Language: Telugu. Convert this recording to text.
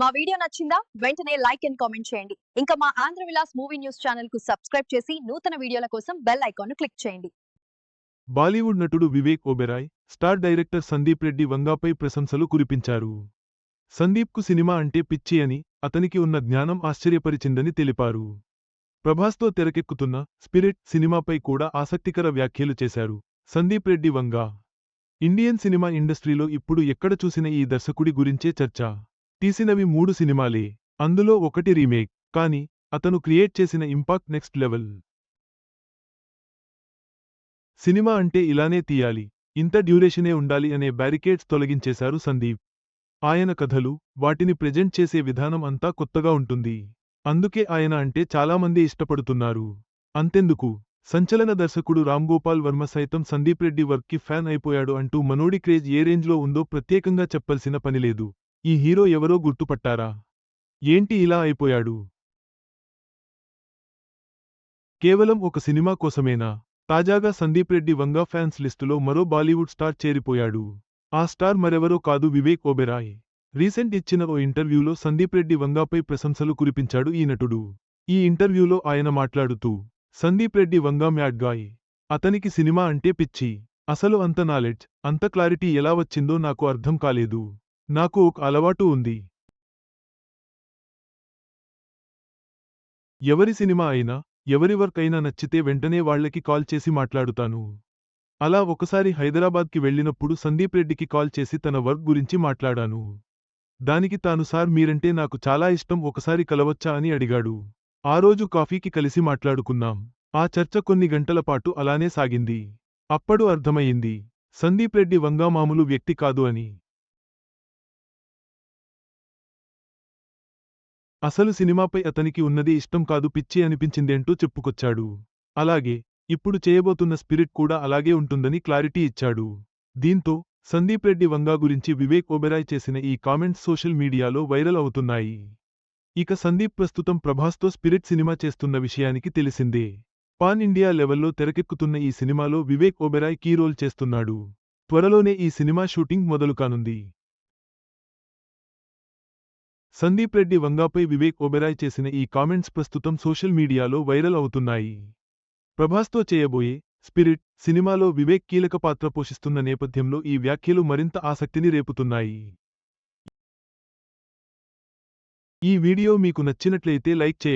మా వీడియో నచ్చిందా? వెంటనే లైక్ అండ్ కామెంట్ చేయండి. ఇంకా మా ఆంధ్ర విలాస్ మూవీ న్యూస్ ఛానల్కు సబ్స్క్రైబ్ చేసి నూతన వీడియోల కోసం బెల్ ఐకాన్ను క్లిక్ చేయండి. బాలీవుడ్ నటుడు వివేక్ ఓబెరాయ్ స్టార్ డైరెక్టర్ సందీప్ రెడ్డి వంగాపై ప్రశంసలు కురిపించారు. సందీప్కు సినిమా అంటే పిచ్చి అని అతనికి ఉన్న జ్ఞానం ఆశ్చర్యపరిచిందని తెలిపారు. ప్రభాస్తో తెరకెక్కుతున్న స్పిరిట్ సినిమాపై కూడా ఆసక్తికర వ్యాఖ్యలు చేశారు సందీప్ రెడ్డి వంగా. ఇండియన్ సినిమా ఇండస్ట్రీలో ఇప్పుడు ఎక్కడ చూసిన ఈ దర్శకుడి గురించే చర్చ. తీసినవి మూడు సినిమాలే. అందులో ఒకటి రీమేక్. కాని అతను క్రియేట్ చేసిన ఇంపాక్ట్ నెక్స్ట్ లెవెల్. సినిమా అంటే ఇలానే తీయాలి. ఇంత డ్యూరేషనే ఉండాలి అనే బ్యారికేడ్స్ తొలగించేశారు సందీప్. ఆయన కథలు వాటిని ప్రెజెంట్ చేసే విధానం అంతా కొత్తగా ఉంటుంది. అందుకే ఆయన అంటే చాలామంది ఇష్టపడుతున్నారు. అంతెందుకు? సంచలన దర్శకుడు రామ్గోపాల్ వర్మ సైతం సందీప్ రెడ్డి వర్క్కి ఫ్యాన్ అయిపోయాడు అంటూ మనోడి క్రేజ్ ఏ రేంజ్లో ఉందో ప్రత్యేకంగా చెప్పాల్సిన పనిలేదు ఈ హీరో ఎవరో గుర్తుపట్టారా? ఏంటి ఇలా అయిపోయాడు? కేవలం ఒక సినిమా కోసమేనా? తాజాగా సందీప్ రెడ్డి వంగా ఫ్యాన్స్ లిస్టులో మరో బాలీవుడ్ స్టార్ చేరిపోయాడు. ఆ స్టార్ మరెవరో కాదు వివేక్ ఓబెరాయ్. రీసెంట్ ఇచ్చిన ఓ ఇంటర్వ్యూలో సందీప్ రెడ్డి వంగాపై ప్రశంసలు కురిపించాడు ఈ నటుడు. ఈ ఇంటర్వ్యూలో ఆయన మాట్లాడుతూ సందీప్ రెడ్డి వంగా మ్యాడ్ గాయ్. అతనికి సినిమా అంటే పిచ్చి. అసలు అంత నాలెడ్జ్ అంత క్లారిటీ ఎలా వచ్చిందో నాకు అర్థం కాలేదు. నాకు ఒక అలవాటు ఉంది. ఎవరి సినిమా అయినా ఎవరి వర్క్ అయినా నచ్చితే వెంటనే వాళ్ళకి కాల్ చేసి మాట్లాడుతాను. అలా ఒకసారి హైదరాబాద్కి వెళ్ళినప్పుడు సందీప్ రెడ్డికి కాల్ చేసి తన వర్క్ గురించి మాట్లాడాను. దానికి తాను సార్ మీరంటే నాకు చాలా ఇష్టం ఒకసారి కలవచ్చా? అని అడిగాడు. ఆ రోజు కాఫీకి కలిసి మాట్లాడుకున్నాం. ఆ చర్చ కొన్ని గంటల పాటు అలానే సాగింది. అప్పుడు అర్థమయ్యింది సందీప్ రెడ్డి వంగామామూలు వ్యక్తి కాదు అని. అసలు సినిమాపై అతనికి ఉన్నది ఇష్టం కాదు పిచ్చి అనిపించిందేంటూ చెప్పుకొచ్చాడు. అలాగే ఇప్పుడు చేయబోతున్న స్పిరిట్ కూడా అలాగే ఉంటుందని క్లారిటీ ఇచ్చాడు. దీంతో సందీప్ రెడ్డి వంగా గురించి వివేక్ ఒబెరాయ్ చేసిన ఈ కామెంట్స్ సోషల్ మీడియాలో వైరల్ అవుతున్నాయి. ఇక సందీప్ ప్రస్తుతం ప్రభాస్తో స్పిరిట్ సినిమా చేస్తున్న విషయానికి తెలిసిందే. పాన్ ఇండియా లెవెల్లో తెరకెక్కుతున్న ఈ సినిమాలో వివేక్ ఒబెరాయ్ కీ రోల్ చేస్తున్నాడు. త్వరలోనే ఈ సినిమా షూటింగ్ మొదలు కానుంది సందీప్ రెడ్డి వంగాపై వివేక్ ఒబెరాయ్ చేసిన ఈ కామెంట్స్ ప్రస్తుతం సోషల్ మీడియాలో వైరల్ అవుతున్నాయి. ప్రభాస్తో చేయబోయే స్పిరిట్ సినిమాలో వివేక్ కీలక పాత్ర పోషిస్తున్న నేపథ్యంలో ఈ వ్యాఖ్యలు మరింత ఆసక్తిని రేపుతున్నాయి. ఈ వీడియో మీకు నచ్చినట్లయితే లైక్ చేయండి.